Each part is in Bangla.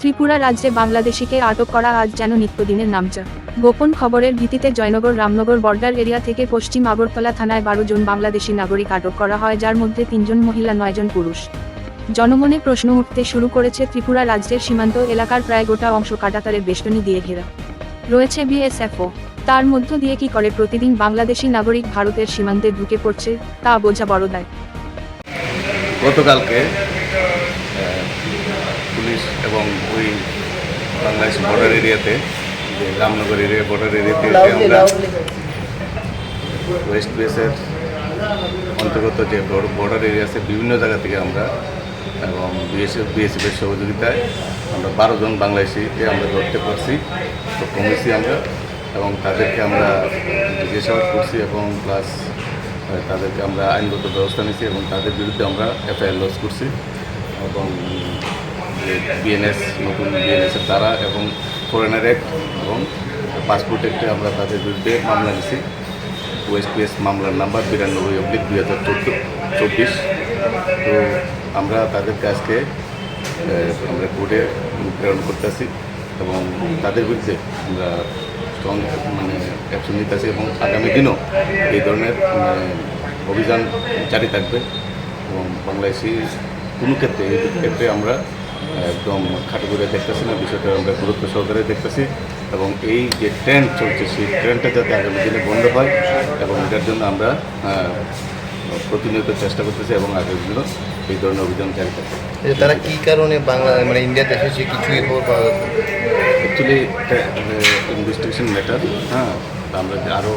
ত্রিপুরা রাজ্যে বাংলাদেশিকে আটক করা আজ যেন নিত্যদিনের নামচা। গোপন খবরের ভিত্তিতে জয়নগর, রামনগর বর্ডার এরিয়া থেকে পশ্চিম আগরতলা থানায় বারো জন বাংলাদেশি নাগরিক আটক করা হয়, যার মধ্যে তিনজন মহিলা নয়জন পুরুষ। জনমনে প্রশ্ন উঠতে শুরু করেছে ত্রিপুরা রাজ্যের সীমান্ত এলাকার প্রায় গোটা অংশ কাটাতারের বেষ্টনী দিয়ে ঘেরা। রয়েছে বিএসএফও। তার মধ্য দিয়ে কি করে প্রতিদিন বাংলাদেশি নাগরিক ভারতের সীমান্তে ঢুকে পড়ছে, তা বোঝা বড় দায়। গতকালকে পুলিশ এবং ওই বাংলাদেশ বর্ডার এরিয়াতে যে রামনগর এরিয়া বর্ডার এরিয়াতে আমরা ওয়েস্ট বেসের অন্তর্গত যে বর্ডার এরিয়া আছে বিভিন্ন জায়গা থেকে আমরা এবং বিএসএফ বিএসএফের সহযোগিতায় আমরা বারো জন বাংলাদেশিকে আমরা ধরতে পারছি তো কমেছি আমরা এবং তাদেরকে আমরা জিজ্ঞাসাবাদ করছি এবং প্লাস তাদেরকে আমরা আইনগত ব্যবস্থা নিয়েছি এবং তাদের বিরুদ্ধে আমরা এফআইআর লস করছি এবং বিএনএস নতুন বিএনএসের দ্বারা এবং ফরেনার অ্যাক্ট এবং পাসপোর্ট অ্যাক্টে আমরা তাদের বিরুদ্ধে মামলা নিয়েছি ওএসপিএস মামলার নাম্বার বিরানব্বই অব্লিক দুই হাজার চোদ্দ চব্বিশ। তো আমরা তাদের আহ, আমরা কোর্টে প্রেরণ করতেছি এবং তাদের বিরুদ্ধে আমরা স্ট্রং মানে অ্যাকশন নিতেছি এবং আগামী দিনও এই ধরনের মানে, অভিযান জারি থাকবে এবং বাংলাদেশি কোনো ক্ষেত্রে এই ক্ষেত্রে আমরা একদম খাটো করে দেখতেছি না বিষয়টা আমরা গুরুত্ব সহকারে দেখতেছি। এবং এই যে ট্রেন্ড চলছে সেই ট্রেন্ডটা যাতে আগামী দিনে বন্ধ হয় এবং এটার জন্য আমরা প্রতিনিয়ত চেষ্টা করতেছি এবং আগামী দিনও এই ধরনের অভিযান জারি থাকবে তারা কী কারণে বাংলা মানে ইন্ডিয়াতে এসেছে কিছুই খবর পাওয়া যাচ্ছে। অ্যাকচুয়ালি ইনভেস্টিগেশন ম্যাটার হ্যাঁ। আমরা আরও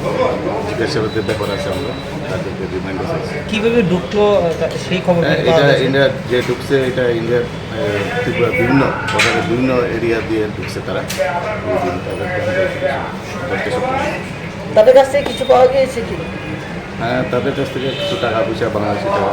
জিজ্ঞাসাবাদের ব্যাপার আছে আমরা তাদেরকে রিমাইন্ডার আছে কীভাবে ঢুকলো সেই খবর হ্যাঁ, এটা? ইন্ডিয়া যে ঢুকছে এটা ইন্ডিয়ার ত্রিপুরা বিভিন্ন বর্ডারের বিভিন্ন এরিয়া দিয়ে ঢুকছে তারা। তাদের কাছ থেকে কিছু পাওয়া গিয়েছে কি হ্যাঁ তাদের কাছ থেকে কিছু টাকা পয়সা বাংলাদেশি টাকা